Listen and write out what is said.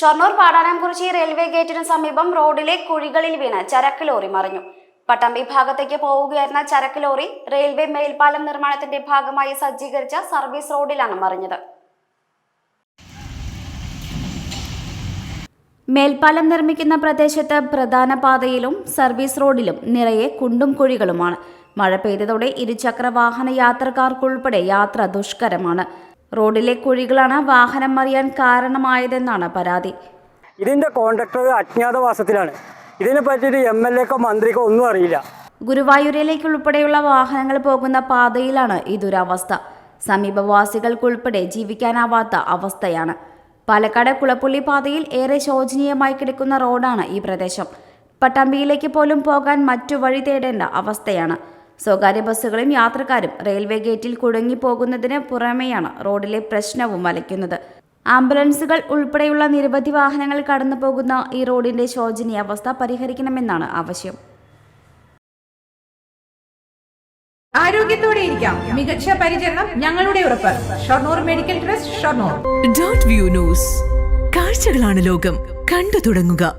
Shoranur പാടാനാംകുറിച്ചി railway ഗേറ്റിന് സമീപം റോഡിലെ കുഴികളിൽ വീണ് ചരക്ക് ലോറി മറിഞ്ഞു. പട്ടമ്പി ഭാഗത്തേക്ക് പോവുകയായിരുന്ന ചരക്ക് ലോറി റെയിൽവേ മേൽപ്പാലം നിർമ്മാണത്തിന്റെ ഭാഗമായി സജ്ജീകരിച്ച സർവീസ് റോഡിലാണ് മറിഞ്ഞത്. മേൽപ്പാലം നിർമ്മിക്കുന്ന പ്രദേശത്ത് പ്രധാന പാതയിലും സർവീസ് റോഡിലും നിറയെ കുണ്ടും കുഴികളുമാണ്. മഴ പെയ്തതോടെ ഇരുചക്ര വാഹന യാത്രക്കാർക്കുൾപ്പെടെ യാത്ര ദുഷ്കരമാണ്. റോഡിലെ കുഴികളാണ് വാഹനം മറിയാൻ കാരണമായതെന്നാണ് പരാതി. ഇതിന്റെ കോൺട്രാക്ടർ അജ്ഞാതവാസത്തിലാണ്. ഇതിനെ പറ്റിയിട്ട് എം എൽ എക്കോ മന്ത്രിക്കോ ഒന്നും അറിയില്ല. ഗുരുവായൂരിലേക്ക് ഉൾപ്പെടെയുള്ള വാഹനങ്ങൾ പോകുന്ന പാതയിലാണ് ഈ ദുരവസ്ഥ. സമീപവാസികൾക്കുൾപ്പെടെ ജീവിക്കാനാവാത്ത അവസ്ഥയാണ്. പാലക്കാട് കുളപ്പുള്ളി പാതയിൽ ഏറെ ശോചനീയമായി കിടക്കുന്ന റോഡാണ് ഈ പ്രദേശം. പട്ടാമ്പിയിലേക്ക് പോലും പോകാൻ മറ്റു വഴി തേടേണ്ട അവസ്ഥയാണ്. സ്വകാര്യ ബസ്സുകളും യാത്രക്കാരും റെയിൽവേ ഗേറ്റിൽ കുടുങ്ങിപ്പോകുന്നതിന് പുറമെയാണ് റോഡിലെ പ്രശ്നവും വലയ്ക്കുന്നത്. ആംബുലൻസുകൾ ഉൾപ്പെടെയുള്ള നിരവധി വാഹനങ്ങൾ കടന്നു പോകുന്ന ഈ റോഡിന്റെ ശോചനീയ അവസ്ഥ പരിഹരിക്കണമെന്നാണ് ആവശ്യം. ആരോഗ്യത്തോടെ ഇരിക്കാം. മികച്ച പരിചരണം ഞങ്ങളുടെ ഉറപ്പ്. Shoranur medical trust Shoranur. Dot view news കാഴ്ചകളാണ് ലോകം. കണ്ടു തുടങ്ങുക.